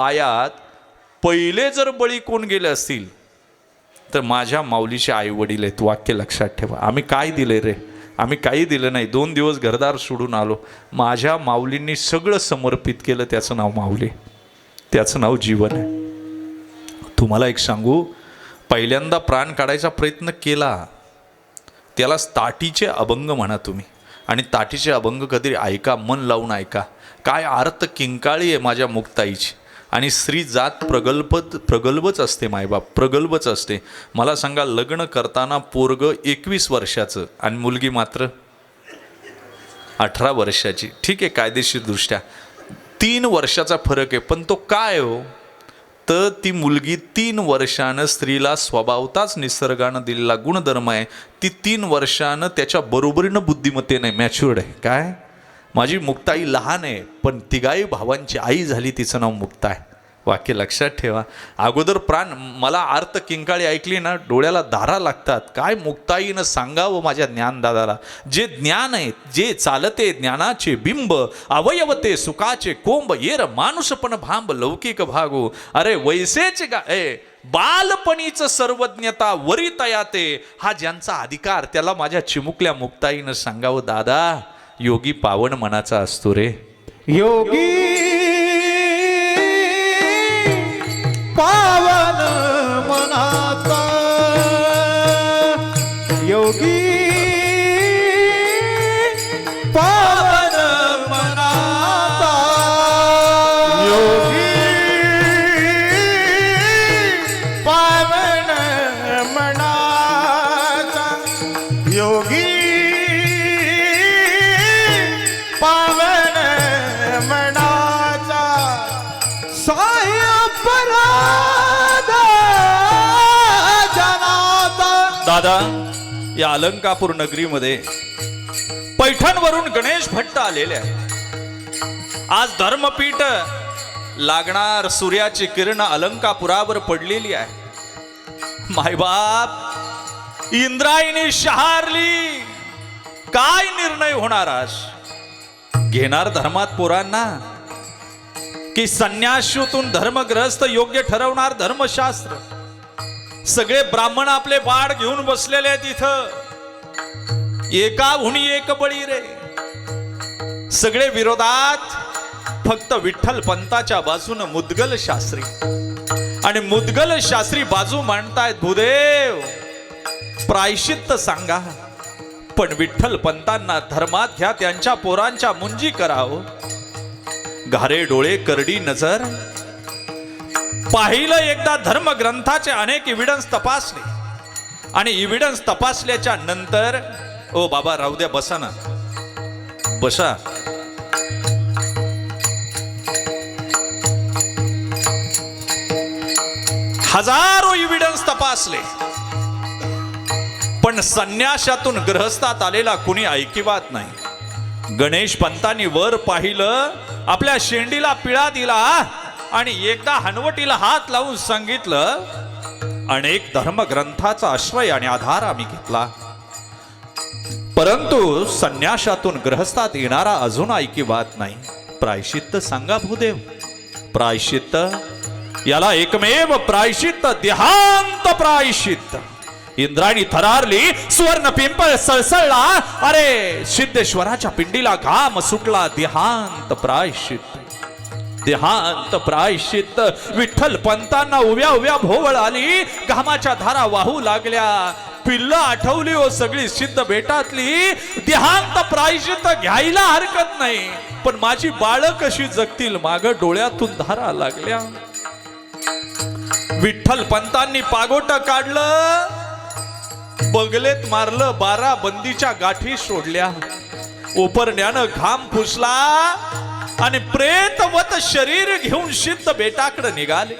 पायात पहिले जर बळी कोण गेले असतील तर माझ्या माऊलीचे आई वडील आहेत. वाक्य लक्षात ठेवा. आम्ही काय दिले रे? आम्ही काही दिलं नाही. दोन दिवस घरदार सोडून आलो. माझ्या माऊलींनी सगळं समर्पित केलं. त्याचं नाव माऊली. त्याचं नाव जीवन आहे. तुम्हाला एक सांगू? पहिल्यांदा प्राण काढायचा प्रयत्न केला. त्याला ताटीचे अभंग म्हणा तुम्ही. आणि ताटीचे अभंग कधी ऐका? मन लावून ऐका. काय अर्थ किंकाळी आहे माझ्या मुक्ताईची. आणि स्त्री जात प्रगल्भत प्रगल्भच असते मायबाप प्रगल्भच असते. मला सांगा लग्न करताना पोरग एकवीस वर्षाचं आणि मुलगी मात्र अठरा वर्षाची. ठीक आहे कायदेशीरदृष्ट्या तीन वर्षाचा फरक आहे पण तो काय हो? तर ती मुलगी तीन वर्षानं स्त्रीला स्वभावताच निसर्गानं दिलेला गुणधर्म आहे. ती तीन वर्षानं त्याच्या बरोबरीनं बुद्धिमत्तेने मॅच्युअर्ड आहे. काय? माझी मुक्ताई लहान आहे पण तिघाई भावांची आई झाली तिचं नाव मुक्ता आहे वाक्य लक्षात ठेवा. अगोदर प्राण मला आर्त किंकाळी ऐकली ना डोळ्याला धारा लागतात. काय मुक्ताईनं सांगावं माझ्या ज्ञानदादाला जे ज्ञान आहे जे चालते ज्ञानाचे बिंब अवयवते सुखाचे कोंब येर माणूसपण भांब लौकिक भागो. अरे वैसेचे गा ए बालपणीच सर्वज्ञता वरी तयाते हा ज्यांचा अधिकार त्याला माझ्या चिमुकल्या मुक्ताईनं सांगावं दादा. योगी पावन मनाचा असतो रे. योगी पावन मनाचा. योगी या अलंकापूर नगरीमध्ये पैठणवरून गणेश भट्ट आलेले आहे आज धर्मपीठ लागणार सूर्याची किरण अलंकापुरावर पडलेली आहे. मायबाप इंद्रायणी शहारली काय निर्णय होणार आज? घेणार धर्मात पोरांना? की संन्यासूतून धर्मग्रस्त योग्य ठरवणार धर्मशास्त्र? सगळे ब्राह्मण आपले बाळ घेऊन बसलेले आहेत इथं. एका हुणी एक बळी रे. सगळे विरोधात फक्त विठ्ठल पंताच्या बाजून मुदगल शास्त्री. आणि मुदगल शास्त्री बाजू मांडतायत भूदेव. प्रायशित्त सांगा. पण विठ्ठल पंतांना धर्मात घ्या त्यांच्या पोरांच्या मुंजी करावं. घारे डोळे करडी नजर पाहिलं एकदा धर्मग्रंथाचे अनेक इव्हिडन्स तपासले. आणि इव्हिडन्स तपासल्याच्या नंतर ओ बाबा राहू द्या बसा ना. बसा. हजारो इव्हिडन्स तपासले. पण संन्यासातून ग्रहस्थात आलेला कुणी ऐकिवात नाही. गणेश पंतांनी वर पाहिलं आपल्या शेंडीला पिळा दिला आणि एकदा हनवटीला हात लावून सांगितलं अनेक धर्मग्रंथाचा आश्रय आणि आधार आम्ही घेतला. परंतु संन्यासातून ग्रहस्थात येणारा अजून ऐकी बात नाही. प्रायशित्त सांगा भूदेव. प्रायशित्त याला एकमेव प्रायशित्त देहांत प्रायश्चित्त. इंद्राणी थरारली सुवर्ण पिंपळ सळसळला अरे सिद्धेश्वराच्या पिंडीला घाम सुटला देहांत प्रायश्चित्त. देहांत प्रायश्चित विठ्ठल पंतांना उभ्या उभ्या भोवळ आली. घामाच्या धारा वाहू लागल्या. पिल्ल आठवली हो सगळी सिद्ध बेटातली. देहांत प्रायश्चित घ्यायला हरकत नाही. पण माझी बाळ कशी जगतील माग डोळ्यातून धारा लागल्या. विठ्ठल पंतांनी पागोट काढलं. बगलेत मारलं बारा बंदीच्या गाठी सोडल्या. उपरण्यानं घाम पुसला. आणि प्रेतवत शरीर घेऊन सिद्ध बेटाकडे निघाले.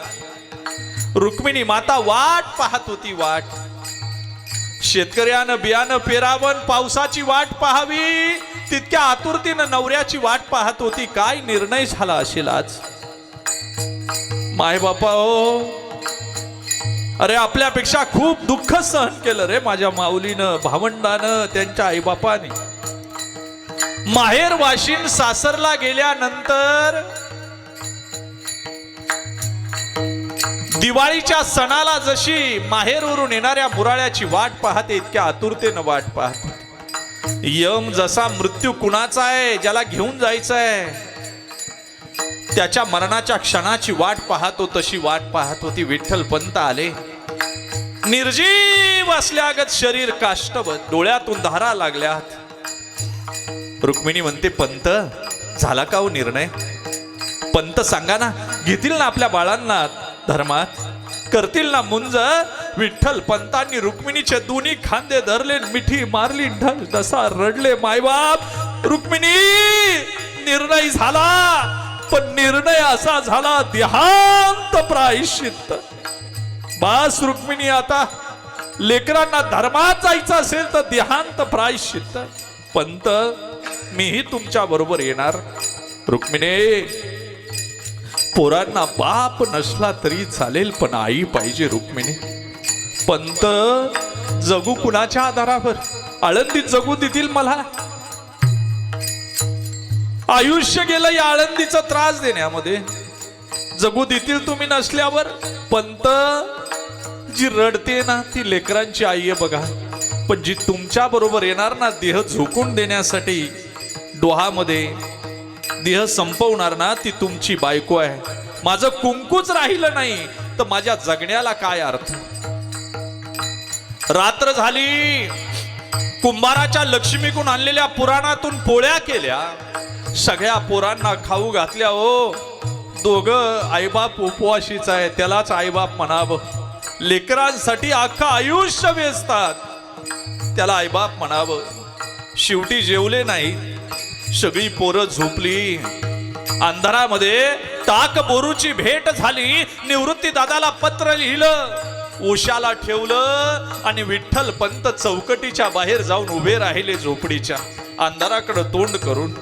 रुक्मिणी माता वाट पाहत होती वाट. शेतकऱ्यानं बियाणं पेरावं पावसाची वाट पाहावी तितक्या आतुरतीनं नवऱ्याची वाट पाहत होती. काय निर्णय झाला असेल आज? माय बापा ओ. अरे आपल्यापेक्षा खूप दुःख सहन केलं रे माझ्या माऊलीनं भावंडानं त्यांच्या आईबापाने. माहेर वाशिन सासरला गेल्यानंतर दिवाळीच्या सणाला जशी माहेरवरून येणाऱ्या मुराळ्याची वाट पाहते इतक्या आतुरतेनं वाट पाहते. यम जसा मृत्यू कुणाचा आहे ज्याला घेऊन जायचं आहे त्याच्या मरणाच्या क्षणाची वाट पाहतो तशी वाट पाहत होती विठ्ठल पंत आले. निर्जीव असल्यागत शरीर काष्टवत डोळ्यातून धारा लागल्यात. रुक्मिणी म्हणते पंत झाला का हो निर्णय? पंत सांगा ना घेतील ना आपल्या बाळांना धर्मात? करतील ना मुंज? विठ्ठल पंतांनी रुक्मिणीचे दोन्ही खांदे धरले मिठी मारली ढल तसा रडले मायबाप! रुक्मिणी निर्णय झाला! पण निर्णय असा झाला देहांत प्रायश्चित बास रुक्मिणी आता लेकरांना धर्मात जायचं असेल तर देहांत प्रायश्चित पंत मीही तुमच्या बरोबर येणार. रुक्मिणी पोरांना बाप नसला तरी चालेल पण आई पाहिजे रुक्मिणी. पंत जगू कुणाच्या आधारावर? आळंदीत जगू देतील मला. आयुष्य गेलं या आळंदीचा त्रास देण्यामध्ये. जगू देतील तुम्ही नसल्यावर पंत जी रडते ना ती लेकरांची आई आहे बघा. पण जी तुमच्या बरोबर येणार ना देह झोकून देण्यासाठी डोहामध्ये देह संपवणार ना ती तुमची बायको आहे. माझं कुंकूच राहिलं नाही तर माझ्या जगण्याला काय अर्थ? रात्र झाली. कुंभाराच्या लक्ष्मीकून आणलेल्या पुराणातून पोळ्या केल्या. सगळ्या पोरांना खाऊ घातल्या हो दोघ आईबाप उपवाशीच आहे त्यालाच आईबाप म्हणावं. लेकरांसाठी अख्खं आयुष्य वेचतात त्याला आईबाप म्हणावं शेवटी जेवले नाही. सगळी पोरं झोपली. अंधारामध्ये टाक बोरूची भेट झाली. निवृत्ती दादाला पत्र लिहिलं. उशाला ठेवलं आणि विठ्ठल पंत चौकटीच्या बाहेर जाऊन उभे राहिले झोपडीच्या. अंधाराकडे तोंड करून.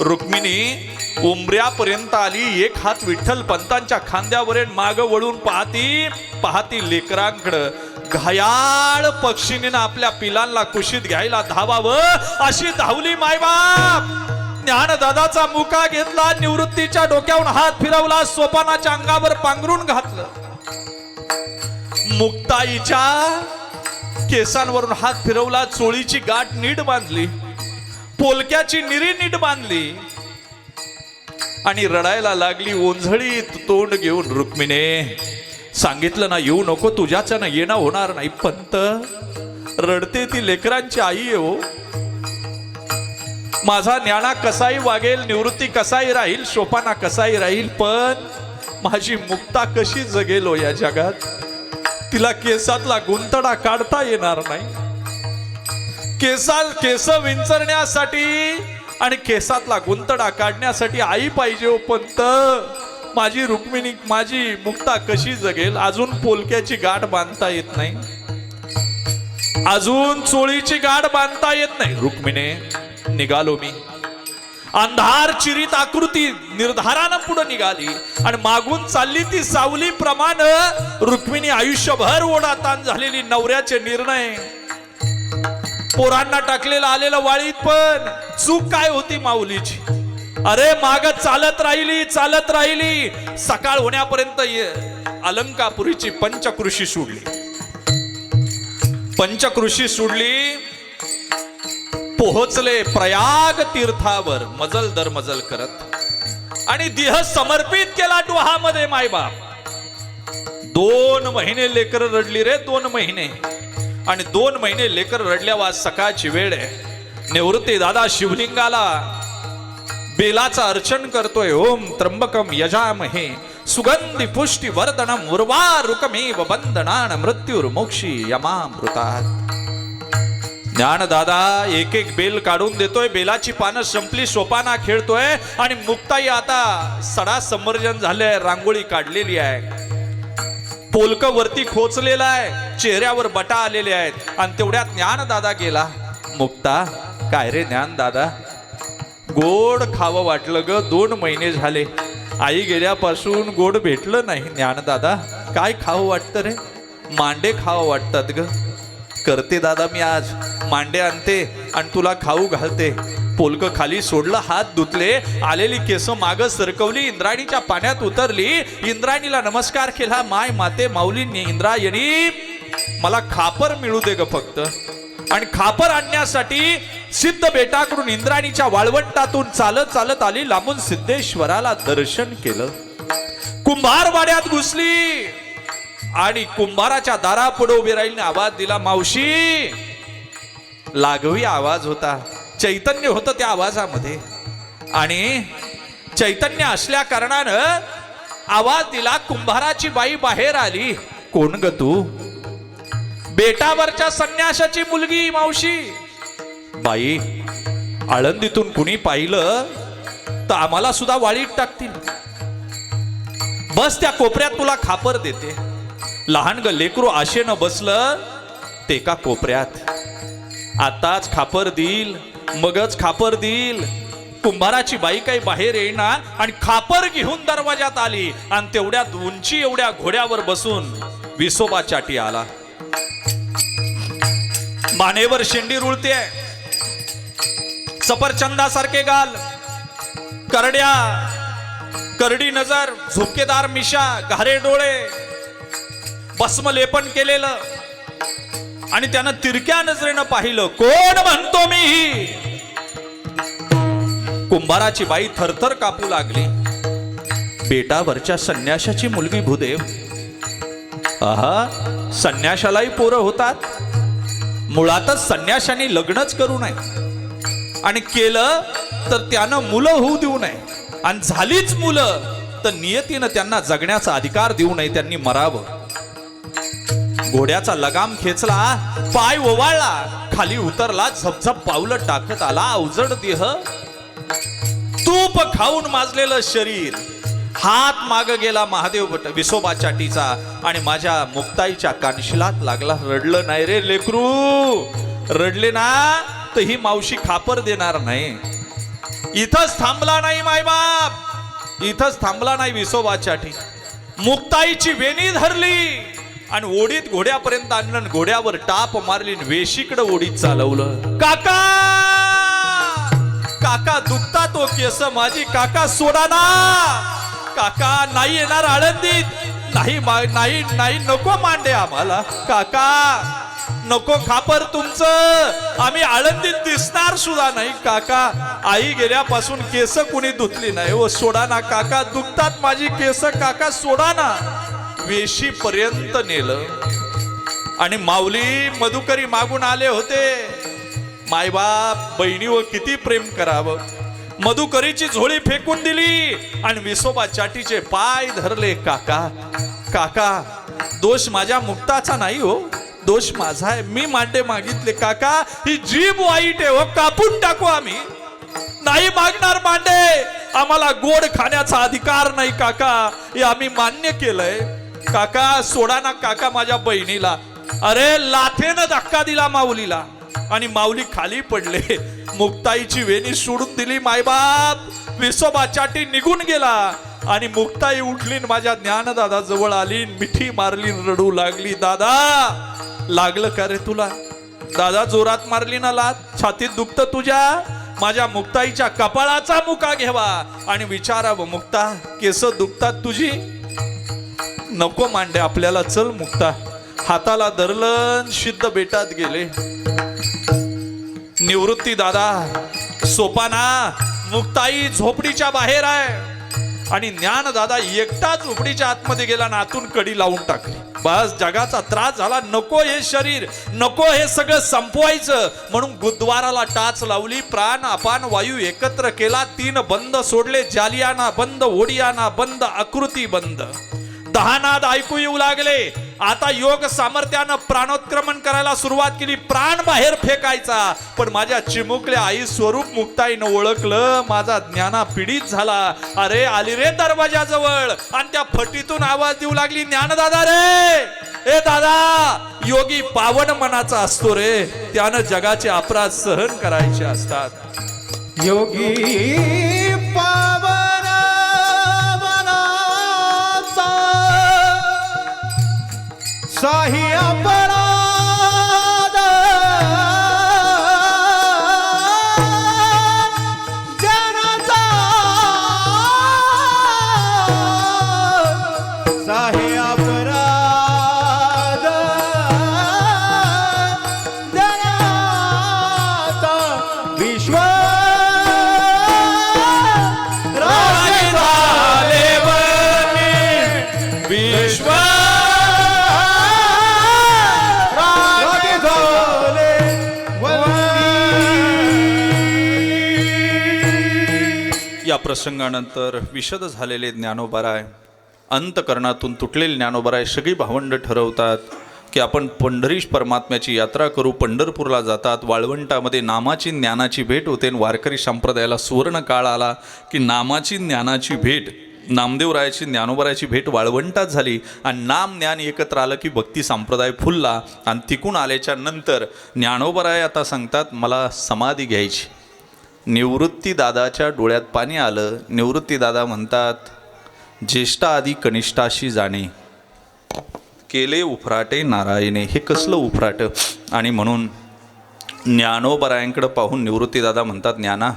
रुक्मिणी उंबऱ्यापर्यंत आली. एक हात विठ्ठल पंतांच्या खांद्यावर माग वळून पाहती पाहती लेकरांकडं. घायाळ पक्षीने आपल्या पिलांना कुशीत घ्यायला धावावं अशी धावली मायबाप. ज्ञान दादाचा मुका घेतला निवृत्तीच्या डोक्यावर हात फिरवला सोपानाच्या अंगावर पांघरून घातलं. मुक्ताईच्या केसांवरून हात फिरवला चोळीची गाठ नीट बांधली पोलक्याची निरी नीट बांधली आणि रडायला लागली ओंझळीत तोंड घेऊन रुक्मिणे सांगितलं ना येऊ नको तुझ्याच्यानं येणं होणार नाही. पंत रडते ती लेकरांची आई हो. माझा ज्ञाना कसाही वागेल निवृत्ती कसाही राहील शोपाना कसाही राहील पण माझी मुक्ता कशी जगेलो हो या जगात? तिला केसातला गुंतडा काढता येणार नाही. केसाल केस विंचरण्यासाठी आणि केसातला गुंतडा काढण्यासाठी आई पाहिजे हो पंत माझी रुक्मिणी माझी मुक्ता कशी जगेल? अजून पोलक्याची गाठ बांधता येत नाही. अजून चोळीची गाठ बांधता येत नाही. रुक्मिणे निघालो मी. अंधार चिरित आकृती निर्धारानं पुढे निघाली आणि मागून चालली ती सावली प्रमाण रुक्मिणी आयुष्यभर ओढाताण झालेली नवऱ्याचे निर्णय. पोरांना टाकलेलं आलेलं वाळीत पण चूक काय होती माऊलीची? अरे माग चालत राहिली चालत राहिली. सकाळ होण्यापर्यंत ये- अलंकापुरीची पंचकृषी सोडली. पंचकृषी सोडली. पोहोचले प्रयाग तीर्थावर मजल दर मजल करत. आणि देह समर्पित केला डोहामध्ये मायबाप दोन महिने लेकर रडली रे दोन महिने. आणि दोन महिने लेकर रडल्यावर सकाळची वेळ आहे. निवृत्ती दादा शिवलिंगाला बेलाचं अर्चन करतोय. ओम त्र्यंबकम यजामहे. सुगंधी पुष्टी वर्धनम उर्वारुकमेव बंधनान मृत्युर्मोक्षी यमामृतात. ज्ञानदादा एक एक बेल काढून देतोय. बेलाची पानं संपली सोपाना खेळतोय. आणि मुक्ताई आता सडा समर्जन झालंय रांगोळी काढलेली आहे. पोलक वरती खोचलेला आहे चेहऱ्यावर बटा आलेले आहेत. आणि तेवढ्यात ज्ञानदादा गेला. मुक्ता काय रे ज्ञानदादा? गोड खावं वाटलं ग दोन महिने झाले. आई गेल्यापासून गोड भेटलं नाही ज्ञानदादा. काय खावं वाटतं रे? मांडे खावं वाटतात ग. करते दादा मी आज. मांडे आणते आणि तुला खाऊ घालते. पोलक खाली सोडलं हात धुतले. आलेली केस माग सरकवली. इंद्राणीच्या पाण्यात उतरली. इंद्राणीला नमस्कार केला. माय माते माऊलींनी इंद्रायणी मला खापर मिळू दे ग फक्त. आणि खापर आणण्यासाठी सिद्ध बेटाकडून इंद्राणीच्या वाळवंटातून चालत चालत आली. लांबून सिद्धेश्वराला दर्शन केलं. कुंभारवाड्यात घुसली. आणि कुंभाराच्या दारापुढे उभी राहिली आवाज दिला मावशी लागवी आवाज होता. चैतन्य होतं त्या आवाजामध्ये. आणि चैतन्य असल्या कारणानं आवाज दिला कुंभाराची बाई बाहेर आली. कोण ग तू? बेटावरच्या संन्यासाची मुलगी मावशी. बाई आळंदीतून कुणी पाहिलं तर आम्हाला सुद्धा वाळीत टाकतील. बस त्या कोपऱ्यात तुला खापर देते. लहान ग लेकरू आशेनं बसलं ते का कोपऱ्यात. आताच खापर देईल मगच खापर देईल. कुंभाराची बाई काही बाहेर येईना आणि खापर घेऊन दरवाजात आली आणि तेवढ्यात उंची एवढ्या घोड्यावर बसून विसोबा चाटी आला. बाणेवर शेंडी रुळते सफरचंदासारखे गाल करड्या करडी नजर झुपकेदार मिशा घारे डोळे भस्म लेपन केलेलं. आणि त्यानं तिरक्या नजरेनं पाहिलं कोण म्हणतो मी? ही कुंभाराची बाई थरथर कापू लागली. बेटावरच्या संन्याशाची मुलगी भूदेव. आहा संन्याशालाही पोरं होतात? मुळातच संन्याशाने लग्नच करू नये. आणि केलं तर त्यानं मुलं होऊ देऊ नये. आणि झालीच मुलं तर नियतीनं त्यांना जगण्याचा अधिकार देऊ नये त्यांनी मरावं. घोड्याचा लगाम खेचला पाय ओवाळला खाली उतरला झपझप पावलं टाकत आला अवजड देह. तूप खाऊन माजलेलं शरीर. हात माग गेला महादेव भट विसोबा चाटीचा आणि माझ्या मुक्ताईच्या कानशिलात लागला. रडलं नाही रे लेकरू. रडले ना तर ही मावशी खापर देणार नाही. इथंच थांबला नाही मायबाप. इथंच थांबला नाही विसोबा चाटी. मुक्ताईची वेणी धरली आणि ओढीत घोड्यापर्यंत आणलं घोड्यावर टाप मारली वेशीकडे ओढीत चालवलं. काका! काका दुखता तो केस माझी काका सोडा ना. काका नाही येणार आळंदीत. नाही नाही नाही नको मांडे आम्हाला. काका नको खापर तुमचं. आम्ही आळंदीत दिसणार सुद्धा नाही काका. आई गेल्यापासून केस कुणी धुतली नाही. व सोडा ना काका. दुखतात माझी केस काका. सोडा ना. वेशी पर्यंत नेलं. आणि माऊली मधुकरी मागून आले होते. मायबाप बहिणीवर किती प्रेम करावं. मधुकरीची झोळी फेकून दिली आणि विसोबा चाटीचे पाय धरले काका काका दोष माझ्या मुक्ताचा नाही हो. दोष माझा आहे. मी मांडे मागितले काका. ही जीभ वाईट आहे हो. कापून टाकू आम्ही. नाही मागणार मांडे. आम्हाला गोड खाण्याचा अधिकार नाही काका. हे आम्ही मान्य केलंय. काका सोडा ना काका माझ्या बहिणीला. अरे लाथेनं धक्का दिला माऊलीला. आणि माऊली खाली पडले. मुक्ताईची वेणी सोडून दिली मायबाप. विसोबा चाटी निघून गेला. आणि मुक्ताई उठली माझ्या ज्ञानदादा जवळ आली. मिठी मारली रडू लागली. दादा लागलं का रे तुला? दादा जोरात मारली ना लात. छातीत दुखत तुझ्या? माझ्या मुक्ताईच्या कपाळाचा मुका घ्यावा आणि विचारावं मुक्ता केस दुखतात तुझी? नको मांडे आपल्याला चल मुक्ता. हाताला धरलन शिद्ध सिद्ध बेटात गेले. निवृत्ती दादा सोपाना मुक्ताई झोपडीच्या बाहेर आहे. आणि ज्ञान दादा एकटा झोपडीच्या आतमध्ये गेला ना आतून कडी लावून टाकली. बस जगाचा त्रास झाला. नको हे शरीर नको हे सगळं संपवायचं. म्हणून बुधवाराला टाच लावली. प्राण अपान वायू एकत्र केला. तीन बंद सोडले. जालियाना बंद ओडियाना बंद आकृती बंद. दहानाद ऐकू येऊ लागले. आता योग सामर्थ्यानं प्राणोत्क्रमण करायला सुरुवात केली प्राण बाहेर फेकायचा. पण माझ्या चिमुकल्या आई स्वरूप मुक्ताईनं ओळखलं माझा ज्ञाना पीडित झाला. अरे आली रे दरवाजाजवळ. आणि त्या फटीतून आवाज देऊ लागली ज्ञानदादा रे! ए दादा योगी पावन मनाचा असतो रे. त्यानं जगाचे अपराध सहन करायचे असतात. योगी साही अपराध प्रसंगानंतर विशद झालेले ज्ञानोबाराय अंतकरणातून तुटलेले ज्ञानोबाराय सगळी भावंड ठरवतात की आपण पंढरीश परमात्म्याची यात्रा करू पंढरपूरला जातात वाळवंटामध्ये नामाची ज्ञानाची भेट होते आणि वारकरी संप्रदायाला सुवर्ण काळ आला की नामाची ज्ञानाची भेट नामदेवरायाची ज्ञानोबरायाची भेट वाळवंटात झाली आणि नाम ज्ञान एकत्र आलं की भक्ती संप्रदाय फुलला. आणि तिकून आल्याच्यानंतर ज्ञानोबराय आता सांगतात मला समाधी घ्यायची. निवृत्तीदादाच्या डोळ्यात पाणी आलं. निवृत्तीदादा म्हणतात ज्येष्ठा आधी कनिष्ठाशी जाणे. केले उफराटे नारायणे. हे कसलं उफराट? आणि म्हणून ज्ञानोबरायांकडं पाहून निवृत्तीदादा म्हणतात ज्ञाना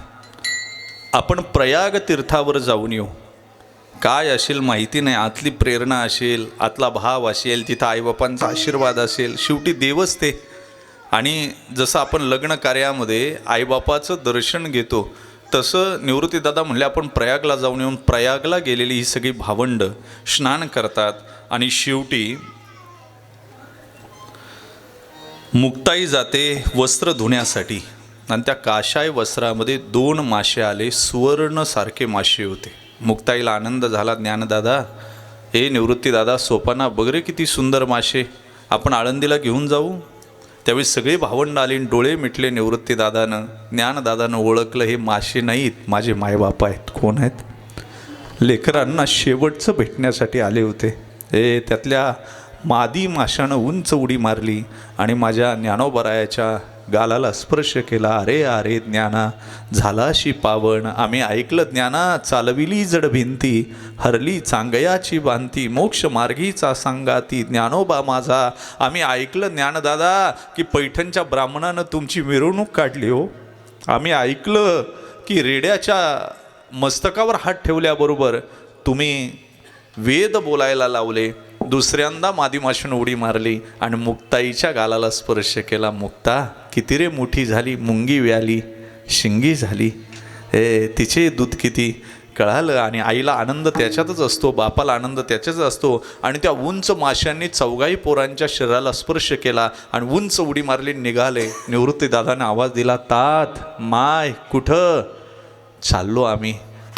आपण प्रयाग तीर्थावर जाऊन येऊ. काय असेल माहिती नाही. आतली प्रेरणा असेल आतला भाव असेल तिथं आईबापांचा आशीर्वाद असेल. शेवटी देवच ते. आणि जसं आपण लग्न कार्यामध्ये आईबापाचं दर्शन घेतो तसं निवृत्तीदादा म्हणले आपण प्रयागला जाऊन येऊन प्रयागला गेलेली ही सगळी भावंड स्नान करतात आणि शेवटी मुक्ताई जाते वस्त्र धुण्यासाठी. आणि त्या काशाय वस्त्रामध्ये दोन मासे आले सुवर्णसारखे मासे होते. मुक्ताईला आनंद झाला ज्ञानदादा हे निवृत्तीदादा सोपाना बगरे किती सुंदर मासे. आपण आळंदीला घेऊन जाऊ त्यावेळी सगळे भावंड आली डोळे मिटले निवृत्तीदादानं ज्ञानदादानं ओळखलं हे मासे नाहीत माझे मायबाप आहेत. कोण आहेत? लेकरांना शेवटचं भेटण्यासाठी आले होते. हे त्यातल्या मादी माशानं उंच उडी मारली आणि माझ्या ज्ञानोबरायाच्या गालाला स्पर्श केला अरे अरे ज्ञाना झालाशी पावन आम्ही ऐकलं ज्ञाना चालविली जड भिंती. हरली चांगयाची बांती. मोक्ष मार्गीचा सांगाती. ज्ञानोबा माझा आम्ही ऐकलं ज्ञानदादा की पैठणच्या ब्राह्मणानं तुमची मिरवणूक काढली हो. आम्ही ऐकलं की रेड्याच्या मस्तकावर हात ठेवल्याबरोबर तुम्ही वेद बोलायला लावले. दुसऱ्यांदा मादीमाशीनं उडी मारली आणि मुक्ताईच्या गालाला स्पर्श केला मुक्ता किती रे मोठी झाली मुंगी व्याली शिंगी झाली. हे तिचे दूध किती? कळालं? आणि आईला आनंद त्याच्यातच असतो बापाला आनंद त्याच्याच असतो. आणि त्या उंच माशांनी चौगाई पोरांच्या शरीराला स्पर्श केला आणि उंच उडी मारली निघाले. निवृत्ती दादाने आवाज दिला तात माय कुठं? चाललो आम्ही.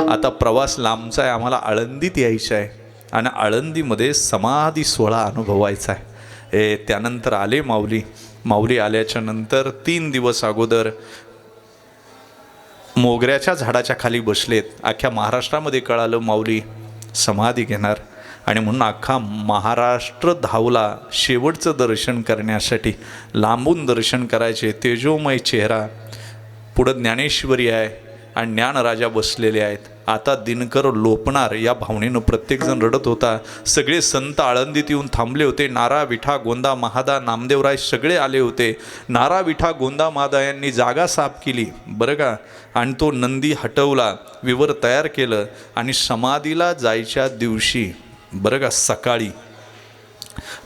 आता प्रवास लांबचा आहे आम्हाला आळंदीत यायचं आहे. आणि आळंदीमध्ये समाधी सोहळा अनुभवायचा आहे. ए त्यानंतर आले माऊली. माऊली आल्याच्यानंतर तीन दिवस अगोदर मोगऱ्याच्या झाडाच्या खाली बसलेत. अख्ख्या महाराष्ट्रामध्ये कळालं माऊली समाधी घेणार आणि म्हणून अख्खा महाराष्ट्र धावला शेवटचं दर्शन करण्यासाठी. लांबून दर्शन करायचे. तेजोमय चेहरा. पुढं ज्ञानेश्वरी आहे आणि ज्ञानराजा बसलेले आहेत. आता दिनकर लोपणार या भावनेनं प्रत्येकजण रडत होता. सगळे संत आळंदीत येऊन थांबले होते. नारा विठा गोंदा महादा नामदेवराय सगळे आले होते. नारा विठा गोंदा महादा यांनी जागा साफ केली. बरं का? आणि तो नंदी हटवला विवर तयार केलं आणि समाधीला जायच्या दिवशी बरं का सकाळी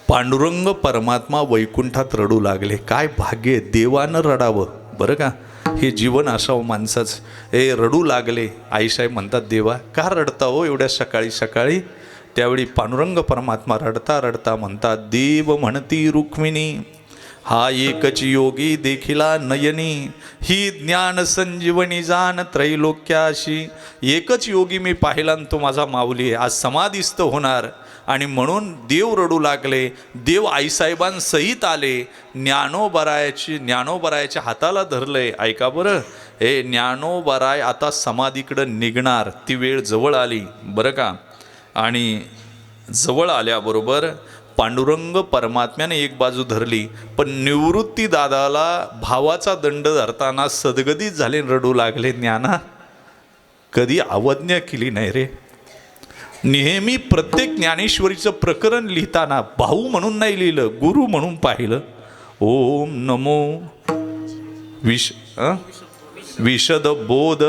पांडुरंग परमात्मा वैकुंठात रडू लागले. काय भाग्य देवानं रडावं. बरं का? हे जीवन असावं माणसाचं. हे रडू लागले. आईसाहेब म्हणतात देवा का रडता हो एवढ्या सकाळी सकाळी? त्यावेळी पांडुरंग परमात्मा रडता रडता म्हणतात देव म्हणती रुक्मिणी हा एकच योगी देखिला नयनी ही ज्ञान संजीवनी जाण त्रैलोक्याशी. एकच योगी मी पाहिला आणि तो माझा माऊली आहे. आज समाधिस्थ होणार. आणि म्हणून देव रडू लागले देव आईसाहेबांसहित आले ज्ञानोबरायाची ज्ञानोबरायाच्या हाताला धरलंय. ऐका बरं. हे ज्ञानोबराय आता समाधीकडं निघणार. ती वेळ जवळ आली. बरं का? आणि जवळ आल्याबरोबर पांडुरंग परमात्म्याने एक बाजू धरली. पण निवृत्ती दादाला भावाचा दंड धरताना सदगदीत झाले रडू लागले. ज्ञाना कधी अवज्ञा केली नाही रे. नेहमी प्रत्येक ज्ञानेश्वरीचं प्रकरण लिहिताना भाऊ म्हणून नाही लिहिलं गुरु म्हणून पाहिलं. ओम नमो विश विशद बोध.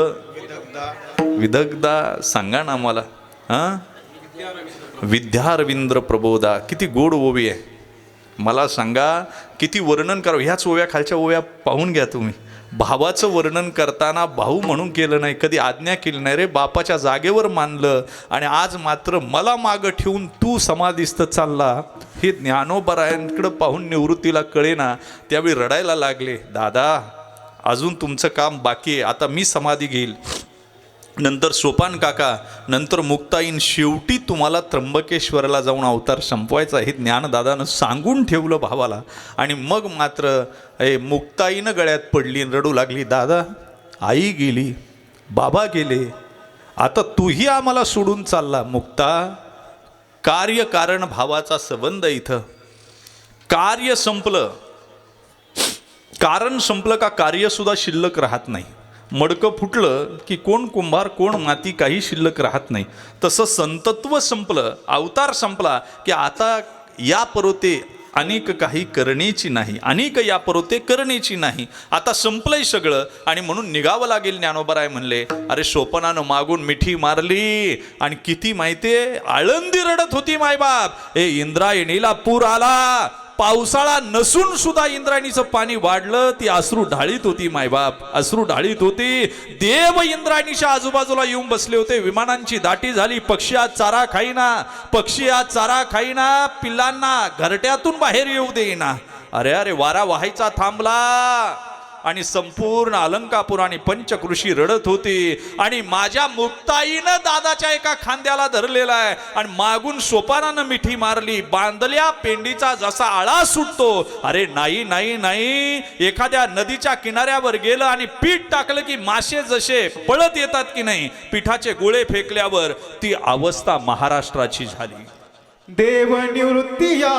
विदग्धा सांगा ना आम्हाला हां विद्यारविंद्र प्रबोधा किती गोड ओवी आहे. मला सांगा किती वर्णन करावं ह्याच ओव्या खालच्या ओव्या पाहून घ्या तुम्ही. भावाचं वर्णन करताना भाऊ म्हणून केलं नाही कधी आज्ञा केली नाही. रे बापाच्या जागेवर मानलं आणि आज मात्र मला मागं ठेवून तू समाधिस्थ चालला. हे ज्ञानोबरायांकडं पाहून निवृत्तीला कळेना त्यावेळी रडायला लागले दादा अजून तुमचं काम बाकी आहे. आता मी समाधी घेईल. नंतर सोपान काका नंतर मुक्ताईन शेवटी तुम्हाला त्र्यंबकेश्वरला जाऊन अवतार संपवायचा हे ज्ञानदादानं सांगून ठेवलं भावाला. आणि मग मात्र हे मुक्ताईनं गळ्यात पडली रडू लागली. दादा आई गेली बाबा गेले आता तूही आम्हाला सोडून चालला. मुक्ता कार्यकारण भावाचा संबंध इथं. कार्य संपलं. कारण संपलं का कार्यसुद्धा शिल्लक राहत नाही. मडकं फुटलं की कोण कुंभार कोण माती काही शिल्लक राहत नाही. तसं संतत्व संपलं अवतार संपला की आता या परोते अनेक काही करण्याची नाही अनेक या परोते करण्याची नाही. आता संपलंय सगळं आणि म्हणून निघावं लागेल ज्ञानोबराय म्हणले अरे सोपनानं मागून मिठी मारली आणि किती माहितीये? आळंदी रडत होती मायबाप. ए इंद्रायणीला पूर आला. पावसाळा नसून सुद्धा इंद्राणीचं पाणी वाढलं ती अश्रू ढाळीत होती मायबाप अश्रू ढाळीत होती. देव इंद्राणीच्या आजूबाजूला येऊन बसले होते. विमानांची दाटी झाली. पक्षी आज चारा खाईना. पक्षी आज चारा खाईना. पिल्लांना घरट्यातून बाहेर येऊ देईना. अरे अरे वारा व्हायचा थांबला. आणि संपूर्ण अलंकापूर आणि पंचकृषी रडत होती. आणि माझ्या मुक्ताईनं दादाच्या एका खांद्याला धरलेला आहे. आणि मागून सोपानानं मिठी मारली. बांधल्या पेंडीचा जसा आळा सुटतो. अरे नाही नाही नाही. एखाद्या नदीच्या किनाऱ्यावर गेलं आणि पीठ टाकलं की मासे जसे पळत येतात की नाही पिठाचे गोळे फेकल्यावर ती अवस्था महाराष्ट्राची झाली. देव निवृत्तियाने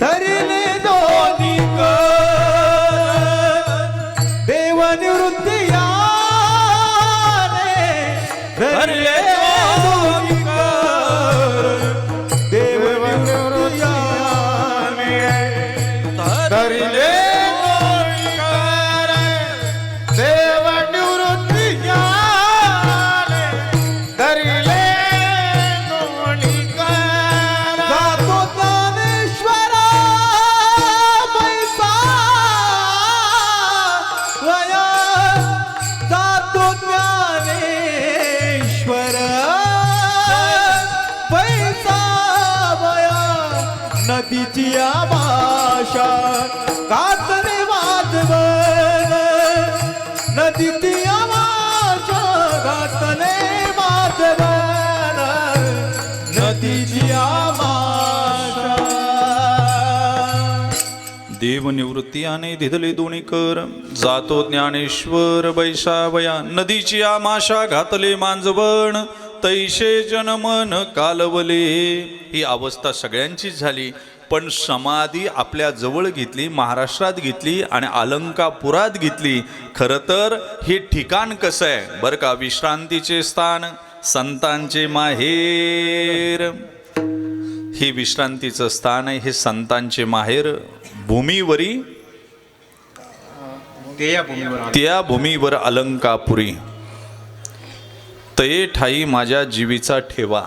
धरले दोन्ही कर देव देवनिवृत्ती आणि धिदले दोन्ही कर. जातो ज्ञानेश्वर बैसावया. नदीची आमाशा घातले मांजवण. तैशे जनमन कालवले. ही अवस्था सगळ्यांचीच झाली. पण समाधी आपल्या जवळ घेतली महाराष्ट्रात घेतली आणि अलंकापुरात घेतली. खरं तर हे ठिकाण कसं आहे? बरं का विश्रांतीचे स्थान संतांचे माहेर. हे विश्रांतीचं स्थान आहे हे संतांचे माहेर. भूमीवरी त्या भूमीवर अलंकापुरी. तये ठाई माझ्या जीवीचा ठेवा.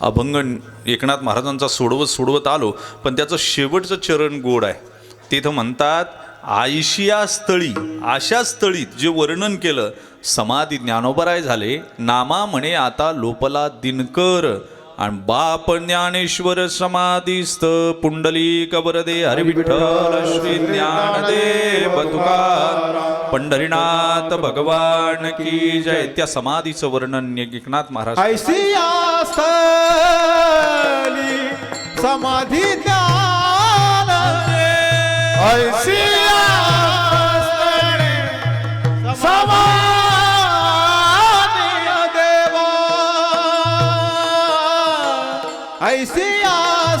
अभंग एकनाथ महाराजांचा सोडवत सोडवत आलो पण त्याचं शेवटचं चरण गोड आहे. तिथं म्हणतात आयशिया स्थळी अशा स्थळीत जे वर्णन केलं समाधी ज्ञानोबराय झाले नामा म्हणे आता लोपला दिनकर. आणि बाप ज्ञानेश्वर समाधीस्त पुंडली कबरदे हरिविठ्ठल श्री ज्ञानदेव तुकार पंढरीनाथ भगवान की जय. त्या समाधीचं वर्णन एकनाथ महाराज ऐसिया समाधी ज्ञान ऐसिया समाधी ऐसिया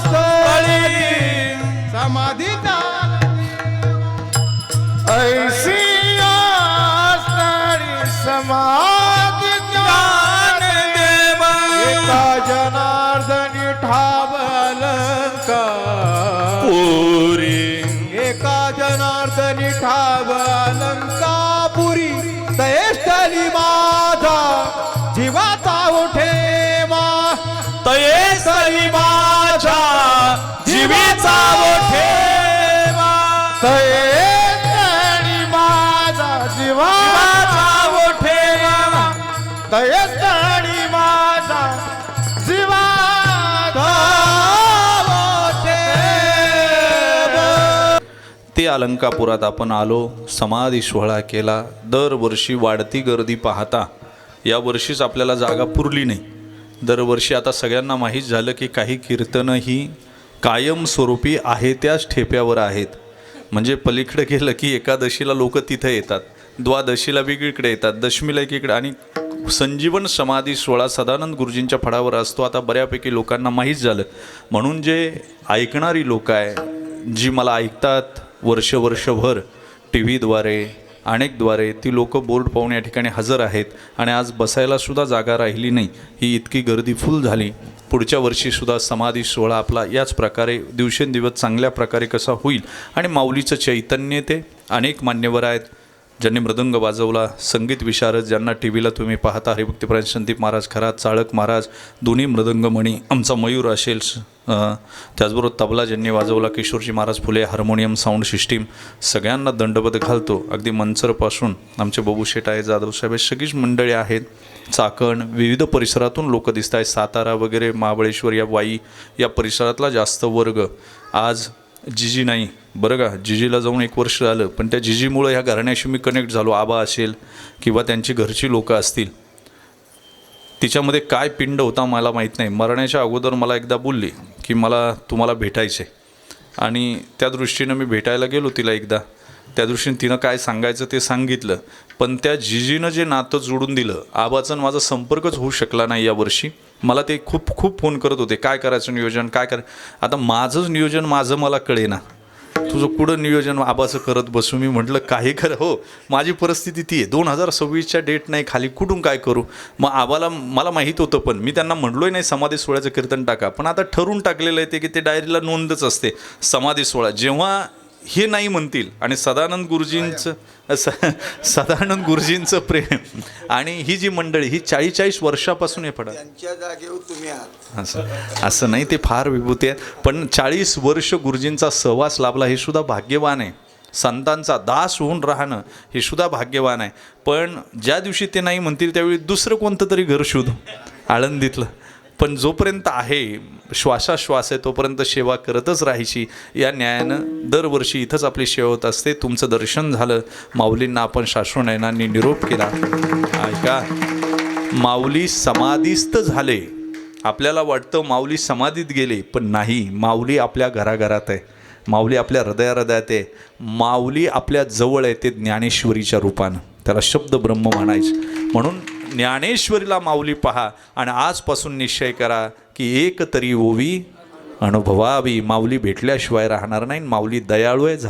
स्थली समाधी ऐसिया स्थली समाधी ज्ञान देवा एका जनार्दनी ठावलंका पुरी। एका जनार्दनी ठावलंकापुरी मोठे माझा जीवाचा मोठे माझा जीवा. ते अलंकापुरात आपण आलो समाधी सोहळा केला दरवर्षी वाढती गर्दी पाहता. या वर्षीच आपल्याला जागा पुरली नाही. दरवर्षी आता सगळ्यांना माहीत झालं की काही कीर्तनं ही कायमस्वरूपी आहे त्याच ठेप्यावर आहेत. म्हणजे पलीकडे गेलं की एकादशीला लोक तिथं येतात. द्वादशीला वेगळीकडे येतात दशमीला एकीकडे. आणि संजीवन समाधी सोळा सदानंद गुरुजींच्या फडावर असतो. आता बऱ्यापैकी लोकांना माहीत झालं. म्हणून जे ऐकणारी लोक आहे जी मला ऐकतात वर्ष वर्षभर टी व्हीद्वारे अनेकद्वारे ती लोकं बोर्ड पाहून या ठिकाणी हजर आहेत आणि आज बसायलासुद्धा जागा राहिली नाही. ही इतकी गर्दी फुल झाली. पुढच्या वर्षीसुद्धा समाधी सोहळा आपला याच प्रकारे दिवसेंदिवस चांगल्या प्रकारे कसा होईल आणि माऊलीचं चैतन्य ते अनेक मान्यवर आहेत. ज्यांनी मृदंग वाजवला संगीत विशारद ज्यांना टी व्हीला तुम्ही पाहता हरिभक्तीपरायण संदीप महाराज खरात चाळक महाराज दोन्ही मृदंगमणी आमचा मयूर असेल. त्याचबरोबर तबला ज्यांनी वाजवला किशोरजी महाराज फुले हार्मोनियम साऊंड सिस्टीम सगळ्यांना दंडवत घालतो. अगदी मंचरपासून आमचे बबूशेठ आहे जाधव साहेब हे सगळीच मंडळी आहेत. चाकण विविध परिसरातून लोक दिसत आहेत. सातारा वगैरे महाबळेश्वर या वाई या परिसरातला जास्त वर्ग. आज जिजी नाही. बरं का? जिजीला जाऊन एक वर्ष झालं. पण त्या जिजीमुळं ह्या घराण्याशी मी कनेक्ट झालो. आबा असेल किंवा त्यांची घरची लोकं असतील. तिच्यामध्ये काय पिंड होता मला माहीत नाही. मरण्याच्या अगोदर मला एकदा बोलली की मला तुम्हाला भेटायचे आणि त्या दृष्टीनं मी भेटायला गेलो तिला एकदा. त्या दृष्टीने तिनं काय सांगायचं ते सांगितलं. पण त्या जिजीनं जे नातं जोडून दिलं आबाचं माझा संपर्कच होऊ शकला नाही यावर्षी मला ते खूप खूप फोन करत होते. काय करायचं नियोजन काय कराय आता माझंच नियोजन माझं मला कळेना. तुझं कुठं नियोजन आबाचं करत बसू? मी म्हटलं काही खरं हो माझी परिस्थिती ती आहे. दोन हजार सव्वीसच्या डेट नाही खाली कुठून काय करू? मग आबाला मला माहीत होतं पण. मी त्यांना म्हणलोय नाही समाधी सोहळ्याचं कीर्तन टाका. पण आता ठरून टाकलेलं आहे ते की ते डायरीला नोंदच असते. समाधी सोहळा. जेव्हा हे नाही म्हणतील. आणि सदानंद गुरुजींचं स सदानंद गुरुजींचं प्रेम आणि ही जी मंडळी ही चाळीस चाळीस वर्षापासून हे पडा त्यांच्या जागेवर तुम्ही आहात. असं असं नाही ते फार विभूती आहे पण चाळीस वर्ष गुरुजींचा सहवास लाभला हे सुद्धा भाग्यवान आहे. संतांचा दास होऊन राहणं हे सुद्धा भाग्यवान आहे. पण ज्या दिवशी ते नाही म्हणतील त्यावेळी दुसरं कोणतं तरी घर शोधू आळंदीतलं. पण जोपर्यंत आहे श्वासाश्वास आहे तोपर्यंत सेवा करतच राहायची. या न्यायानं दरवर्षी इथंच आपली सेवा होत असते. तुमचं दर्शन झालं. माऊलींना आपण शाश्वनयनांनी निरोप केला. ऐका. माऊली समाधीस्त झाले. आपल्याला वाटतं माऊली समाधीत गेले पण नाही. माऊली आपल्या घराघरात आहे. माऊली आपल्या हृदया हृदयात आहे. माऊली आपल्या जवळ आहे ते ज्ञानेश्वरीच्या रूपानं. त्याला शब्द ब्रह्म म्हणायचे. म्हणून ज्ञानेश्वरीला माऊली पहा आणि आजपासून निश्चय करा की एक तरी ओवी अनुभवावी. माऊली भेटल्याशिवाय राहणार नाही माऊली दयाळू आहे